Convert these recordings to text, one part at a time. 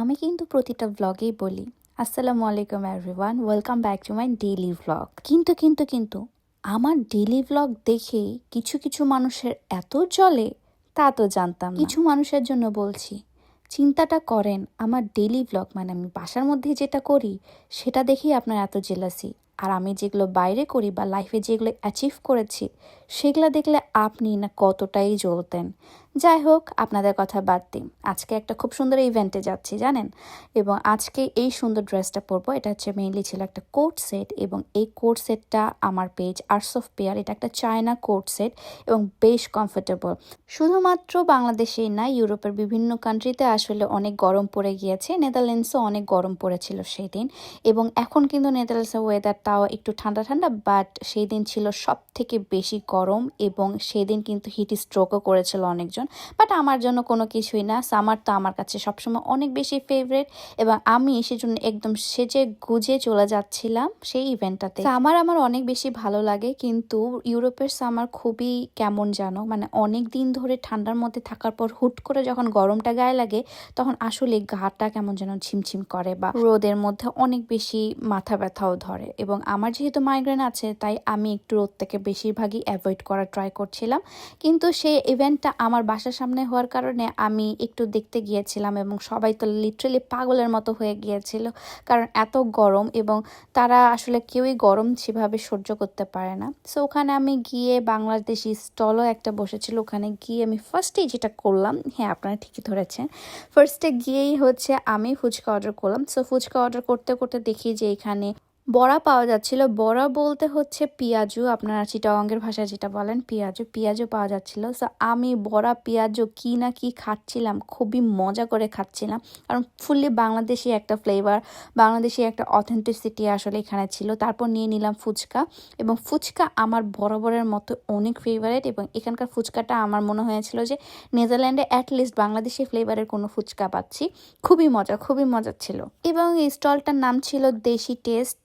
আমি কিন্তু প্রতিটা ব্লগেই বলি, আসসালামু আলাইকুম everyone welcome back to my daily blog কিন্তু কিন্তু কিন্তু আমার ডেইলি ব্লগ দেখে কিছু কিছু মানুষের এত জলে তা তো জানতাম কিছু মানুষের জন্য বলছি, চিন্তাটা করেন, আমার ডেইলি ব্লগ মানে আমি বাসার মধ্যে যেটা করি, সেটা দেখেই আপনার এত জেলাসি আর আমি যেগুলো বাইরে করি বা লাইফে যেগুলো অ্যাচিভ করেছি সেগুলো দেখলে আপনি না কতটাই জ্বলতেন। যাই হোক, আপনাদের কথা বাদ দিন আজকে একটা খুব সুন্দর ইভেন্টে যাচ্ছি, জানেন? এবং আজকে এই সুন্দর ড্রেসটা পরবো, এটা হচ্ছে মেইনলি ছিল একটা কোট সেট এবং এই কোট সেটটা আমার পেজ আর্টস অফ পেয়ার এটা একটা চায়না কোট সেট এবং বেশ কমফোর্টেবল শুধুমাত্র বাংলাদেশেই না, ইউরোপের বিভিন্ন কান্ট্রিতে আসলে অনেক গরম পড়ে গিয়েছে নেদারল্যান্ডসও অনেক গরম পড়েছিল সেই দিন এবং এখন কিন্তু নেদারল্যান্ডসের ওয়েদার তাও একটু ঠান্ডা ঠান্ডা বাট সেই দিন ছিল সব থেকে বেশি গরম এবং সেদিন কিন্তু হিট স্ট্রোকও করেছিল অনেকজন। বাট আমার জন্য কোনো কিছুই না। সামার তো আমার কাছে সবসময় অনেক বেশি ফেভারেট এবং আমি সেজন্য একদম সেজে গুজে চলে যাচ্ছিলাম সেই ইভেন্টটাতে সামার আমার অনেক বেশি ভালো লাগে কিন্তু ইউরোপের সামার খুবই কেমন জানো? মানে অনেক দিন ধরে ঠান্ডার মধ্যে থাকার পর হুট করে যখন গরমটা গায়ে লাগে, তখন আসলে গাটা কেমন যেন ঝিমঝিম করে বা রোদের মধ্যে অনেক বেশি মাথা ব্যথাও ধরে। এবং আমার যেহেতু মাইগ্রেন আছে, তাই আমি একটু রোদ থেকে বেশিরভাগই অ্যাভয়েড করার ট্রাই করছিলাম। কিন্তু সেই ইভেন্টটা আমার বাসার সামনে হওয়ার কারণে আমি একটু দেখতে গিয়েছিলাম এবং সবাই তো লিটারেলি পাগলের মতো হয়ে গিয়েছিল। কারণ এত গরম এবং তারা আসলে কেউই গরম সেভাবে সহ্য করতে পারে না। সো ওখানে আমি গিয়ে বাংলাদেশি স্টলও একটা বসেছিল। ওখানে গিয়ে আমি ফার্স্টেই যেটা করলাম হ্যাঁ আপনারা ঠিকই ধরেছেন। ফার্স্টে গিয়েই হচ্ছে আমি ফুচকা অর্ডার করলাম। সো ফুচকা অর্ডার করতে করতে দেখি যে এখানে বড়া পাওয়া যাচ্ছিল। বড়া বলতে হচ্ছে পিয়াজু। আপনারা চিটাগঙ্গের ভাষায় যেটা বলেন, পিয়াজু। পিয়াজু পাওয়া যাচ্ছিল। সো আমি বড়া, পিয়াজু কি না কি খাচ্ছিলাম, খুবই মজা করে খাচ্ছিলাম। কারণ ফুললি বাংলাদেশি একটা ফ্লেভার বাংলাদেশি একটা অথেন্টিসিটি আসলে এখানে ছিল। তারপর নিয়ে নিলাম ফুচকা এবং ফুচকা আমার বরাবরের মতো অনেক ফেভারেট এবং এখানকার ফুচকাটা আমার মনে হয়েছিল যে নেদারল্যান্ডে অ্যাটলিস্ট বাংলাদেশি ফ্লেভারের কোনো ফুচকা পাচ্ছি। খুবই মজা খুবই মজা ছিল। এবং এই স্টলটার নাম ছিল দেশি টেস্ট।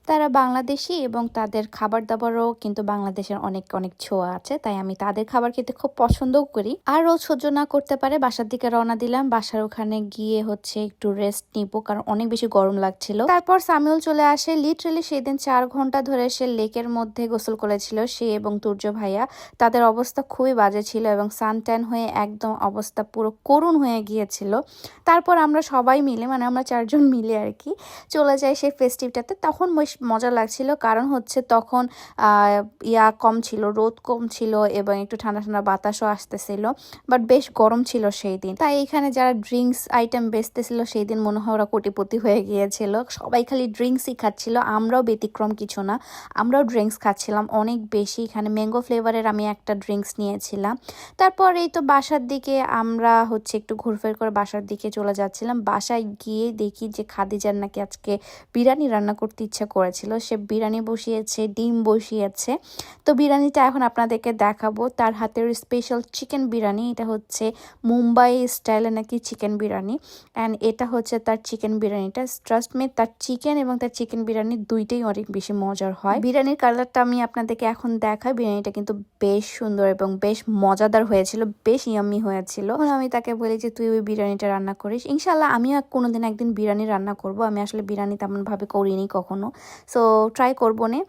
তারা বাংলাদেশি এবং তাদের খাবার দাবারও কিন্তু বাংলাদেশের অনেক অনেক ছোঁয়া আছে, তাই আমি তাদের খাবার খেতে খুব পছন্দও করি। আর রোজ সহ্য না করতে পারে, বাসার দিকে রওনা দিলাম, বাসার ওখানে গিয়ে হচ্ছে একটু রেস্ট নিব, কারণ অনেক বেশি গরম লাগছিল। তারপর সামিউল চলে আসে লিটারেলি সেদিন চার ঘণ্টা ধরে সে লেকের মধ্যে গোসল করেছিল, সে এবং তুর্য ভাইয়া। তাদের অবস্থা খুবই বাজে ছিল এবং সানট্যান হয়ে একদম অবস্থা পুরো করুণ হয়ে গিয়েছিল। তারপর আমরা সবাই মিলে মানে আমরা চারজন মিলে আর কি, চলে যাই সেই ফেস্টিভটাতে তখন বেশ মজা লাগছিল। কারণ হচ্ছে তখন ইয়া কম ছিল, রোদ কম ছিল এবং একটু ঠান্ডা ঠান্ডা বাতাসও আসতেছিল বাট বেশ গরম ছিল সেই দিন। তাই এখানে যারা ড্রিঙ্কস আইটেম বেচতেছিল সেই দিন মনে হয় ওরা কোটিপতি হয়ে গিয়েছিল। সবাই খালি ড্রিঙ্কসই খাচ্ছিল, আমরাও ব্যতিক্রম কিছু না, আমরাও ড্রিঙ্কস খাচ্ছিলাম অনেক বেশি। এখানে ম্যাঙ্গো ফ্লেভারের আমি একটা ড্রিঙ্কস নিয়েছিলাম। তারপর এই তো বাসার দিকে আমরা হচ্ছে একটু ঘুরফের করে বাসার দিকে চলে যাচ্ছিলাম। বাসায় গিয়ে দেখি যে খাদিজার নাকি আজকে বিরিয়ানি রান্না করতে ইচ্ছা করেছিল। সে বিরিয়ানি বসিয়েছে, ডিম বসিয়েছে। তো বিরিয়ানিটা এখন আপনাদেরকে দেখাবো। তার হাতের স্পেশাল চিকেন বিরিয়ানি, এটা হচ্ছে মুম্বাই স্টাইলে নাকি চিকেন বিরিয়ানি। অ্যান্ড এটা হচ্ছে তার চিকেন বিরিয়ানিটা। ট্রাস্ট মে তার চিকেন এবং তার চিকেন বিরিয়ানি দুইটাই অনেক বেশি মজার হয়। বিরিয়ানির কালারটা আমি আপনাদেরকে এখন দেখাই। বিরিয়ানিটা কিন্তু বেশ সুন্দর এবং বেশ মজাদার হয়েছিল, বেশ ইয়াম্মি হয়েছিল। আমি তাকে বলি যে, তুই ওই বিরিয়ানিটা রান্না করিস। ইনশাল্লাহ আমিও কোনোদিন একদিন বিরিয়ানি রান্না করব। আমি আসলে বিরিয়ানি তেমনভাবে করিনি কখনো। সো ট্রাই করব নে।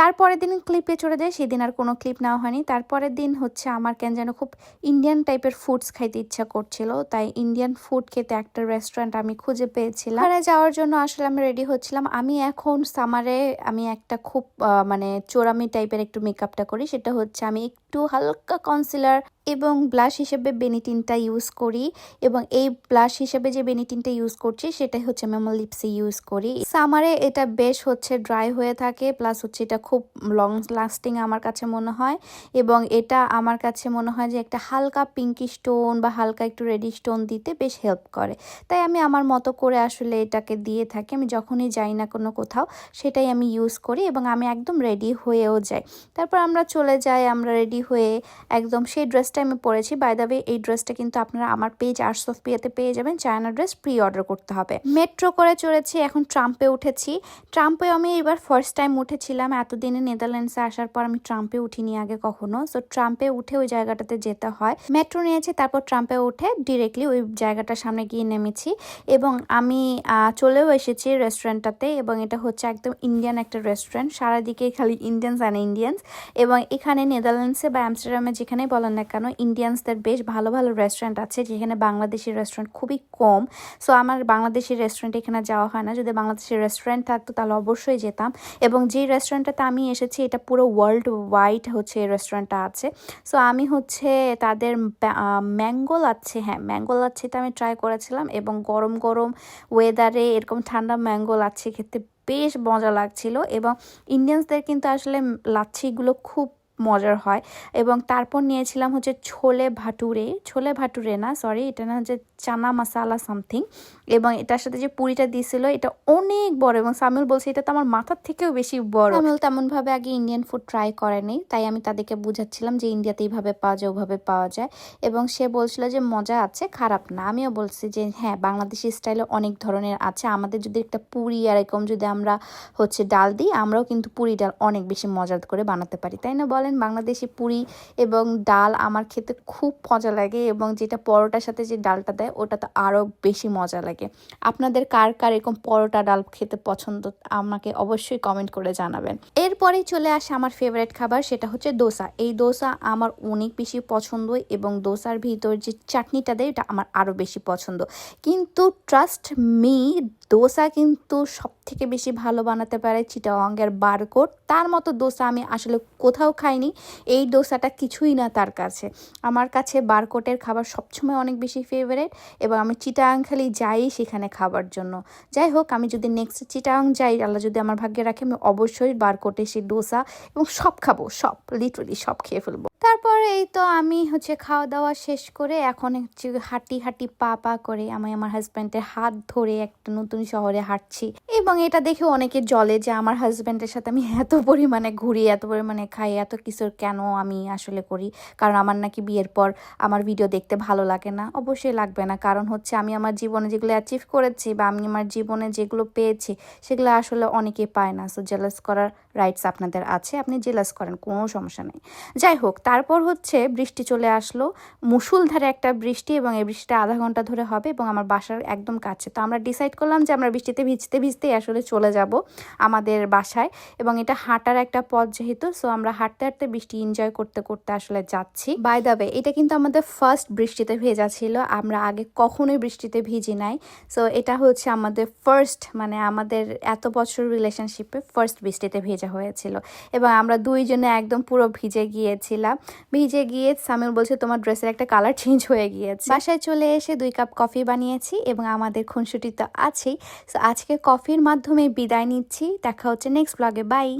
তারপরের দিন ক্লিপে চলে যায়, সেদিন আর কোনো ক্লিপ নেওয়া হয়নি। তারপরের দিন হচ্ছে আমার কেন যেন খুব ইন্ডিয়ান টাইপের ফুডস খাইতে ইচ্ছা করছিল, তাই ইন্ডিয়ান ফুড খেতে একটা রেস্টুরেন্ট আমি খুঁজে পেয়েছিলাম। ওখানে যাওয়ার জন্য আসলে আমি রেডি হচ্ছিলাম। আমি এখন সামারে আমি একটা খুব মানে চোরামি টাইপের একটু মেকআপটা করি, সেটা হচ্ছে আমি একটু হালকা কনসিলার এবং ব্লাশ হিসেবে বেনিটিনটা ইউজ করি এবং এই ব্লাশ হিসেবে যে বেনিটিনটা ইউজ করছি সেটাই হচ্ছে আমি আমার লিপসে ইউজ করি। সামারে এটা বেশ হচ্ছে ড্রাই হয়ে থাকে প্লাস হচ্ছে এটা খুব লং লাস্টিং আমার কাছে মনে হয় এবং এটা আমার কাছে মনে হয় যে একটা হালকা পিঙ্কি স্টোন বা হালকা একটু রেডি স্টোন দিতে বেশ হেল্প করে। তাই আমি আমার মতো করে আসলে এটাকে দিয়ে থাকি। আমি যখনই যাই না কোনো কোথাও সেটাই আমি ইউজ করি এবং আমি একদম রেডি হয়েও যাই। তারপর আমরা চলে যাই, আমরা রেডি হয়ে একদম সেই ড্রেস ড্রেসটা আমি পরেছি বাই দ্য ওয়ে এই ড্রেসটা কিন্তু আপনারা আমার পেজ আর্টস অফ পিয়াতে পেয়ে যাবেন চায়না ড্রেস প্রি অর্ডার করতে হবে। মেট্রো করে চড়েছি এখন ট্রাম্পে উঠেছি। ট্রাম্পে আমি এবার ফার্স্ট টাইম উঠেছিলাম, এতদিনে নেদারল্যান্ডসে আসার পর আমি ট্রাম্পে উঠিনি আগে কখনো। সো ট্রাম্পে উঠে ওই জায়গাটাতে যেতে হয়। মেট্রো নিয়েছি, তারপর ট্রাম্পে উঠে ডিরেক্টলি ওই জায়গাটার সামনে গিয়ে নেমেছি। এবং আমি চলেও এসেছি রেস্টুরেন্টটাতে এবং এটা হচ্ছে একদম ইন্ডিয়ান একটা রেস্টুরেন্ট সারাদিকে খালি ইন্ডিয়ানস অ্যান্ড ইন্ডিয়ানস এবং এখানে নেদারল্যান্ডসে বা অ্যামস্টারডামে যেখানেই বলেন না ইন্ডিয়ানসদের বেশ ভালো ভালো রেস্টুরেন্ট আছে, যেখানে বাংলাদেশি রেস্টুরেন্ট খুবই কম। সো আমার বাংলাদেশি রেস্টুরেন্ট এখানে যাওয়া হয় না। যদি বাংলাদেশি রেস্টুরেন্ট থাকতো, তাহলে অবশ্যই যেতাম। এবং যেই রেস্টুরেন্টটাতে আমি এসেছি, এটা পুরো ওয়ার্ল্ড ওয়াইড হচ্ছে রেস্টুরেন্টটা আছে। সো আমি হচ্ছে তাদের ম্যাঙ্গো লাচ্ছি হ্যাঁ ম্যাঙ্গো লাচ্ছিটা আমি ট্রাই করেছিলাম এবং গরম গরম ওয়েদারে এরকম ঠান্ডা ম্যাঙ্গো লাচ্ছি খেতে বেশ মজা লাগছিল। এবং ইন্ডিয়ানসদের কিন্তু আসলে লাচ্ছিগুলো খুব মজার হয়। এবং তারপর নিয়েছিলাম হচ্ছে ছোলে ভাটুরে। ছোলে ভাটুরে না সরি এটা না হচ্ছে চানা মশালা সামথিং এবং এটার সাথে যে পুরিটা দিয়েছিল, এটা অনেক বড় এবং সামিউল বলছে এটা তো আমার মাথার থেকেও বেশি বড়। সামিউল তেমনভাবে আগে ইন্ডিয়ান ফুড ট্রাই করেনি তাই আমি তাদেরকে বুঝাচ্ছিলাম যে ইন্ডিয়াতে এইভাবে পাওয়া যায়, ওভাবে পাওয়া যায়। এবং সে বলছিল যে মজা আছে, খারাপ না। আমিও বলছি যে হ্যাঁ বাংলাদেশি স্টাইলে অনেক ধরনের আছে। আমাদের যদি একটা পুরি আর এরকম যদি আমরা হচ্ছে ডাল দিই, আমরাও কিন্তু পুরি ডাল অনেক বেশি মজা করে বানাতে পারি। তাই না বলেন? বাংলাদেশি পুরি এবং ডাল আমার খেতে খুব মজা লাগে এবং যেটা পরোটার সাথে যে ডালটা দেয়, ওটা তো আরও বেশি মজা লাগে। আপনাদের কার কার এরকম পরোটা ডাল খেতে পছন্দ, আমাকে অবশ্যই কমেন্ট করে জানাবেন। এরপরে চলে আসে আমার ফেভারিট খাবার, সেটা হচ্ছে দোসা। এই দোসা আমার অনেক বেশি পছন্দ এবং দোসার ভিতর যে চাটনিটা দেয়, এটা আমার আরও বেশি পছন্দ। কিন্তু ট্রাস্ট মি দোসা কিন্তু সব থেকে বেশি ভালো বানাতে পারে চিটাওয়াঙ্গের বারকোট তার মতো দোসা আমি আসলে কোথাও খাইনি। এই দোসাটা কিছুই না তার কাছে। আমার কাছে বারকোটের খাবার সবসময় অনেক বেশি ফেভারেট এবং আমি চিটাং খালি যাই সেখানে খাবার জন্য। যাই হোক, আমি যদি নেক্সট চিটাং যাই, আল্লাহ যদি আমার ভাগ্যে রাখে, আমি অবশ্যই বারকোটে সেই ডোসা এবং সব খাব, সব লিটারালি সব খেয়ে ফেলব। তারপরে এই তো আমি হচ্ছে খাওয়া দাওয়া শেষ করে এখন হচ্ছে হাঁটি হাঁটি পা পা করে আমি আমার হাজব্যান্ডের হাত ধরে একটা নতুন শহরে হাঁটছি। এবং এটা দেখে অনেকে জলে যে আমার হাজব্যান্ডের সাথে আমি এত পরিমাণে ঘুরি, এত পরিমাণে খাই, এত কিছুর কেন আমি আসলে করি? কারণ আমার নাকি বিয়ের পর আমার ভিডিও দেখতে ভালো লাগে না, অবশ্যই লাগবে না। কারণ হচ্ছে আমি আমার জীবনে যেগুলো অ্যাচিভ করেছি বা আমি আমার জীবনে যেগুলো পেয়েছি, সেগুলো আসলে অনেকে পায় না। সো জেলাস করার রাইটস আপনাদের আছে, আপনি জেলাস করেন, কোনো সমস্যা নেই। যাই হোক, তারপর হচ্ছে বৃষ্টি চলে আসলো। মুসুলধারে একটা বৃষ্টি এবং এই বৃষ্টিটা আধা ঘণ্টা ধরে হবে এবং আমার বাসার একদম কাছে। তো আমরা ডিসাইড করলাম যে আমরা বৃষ্টিতে ভিজতে ভিজতেই আসলে চলে যাব আমাদের বাসায় এবং এটা হাঁটার একটা পথ যেহেতু সো আমরা হাঁটতে হাঁটতে বৃষ্টি এনজয় করতে করতে আসলে যাচ্ছি। বাই ওয়ে এটা কিন্তু আমাদের ফার্স্ট বৃষ্টিতে ভেজা ছিল, আমরা আগে কখনোই বৃষ্টিতে ভিজি নাই। সো এটা হচ্ছে আমাদের ফার্স্ট মানে আমাদের এত বছর রিলেশনশিপে ফার্স্ট বৃষ্টিতে ভেজা হয়েছিল। এবং আমরা দুইজনে একদম পুরো ভিজে গিয়েছিলাম। ভিজে গিয়ে সামিল বলছে, তোমার ড্রেসের একটা কালার চেঞ্জ হয়ে গিয়েছে। বাসায় চলে এসে দুই কাপ কফি বানিয়েছি এবং আমাদের খুনসুটি তো আছেই। সো আজকে কফির মাধ্যমে বিদায় নিচ্ছি। দেখা হচ্ছে নেক্সট ব্লগে বাই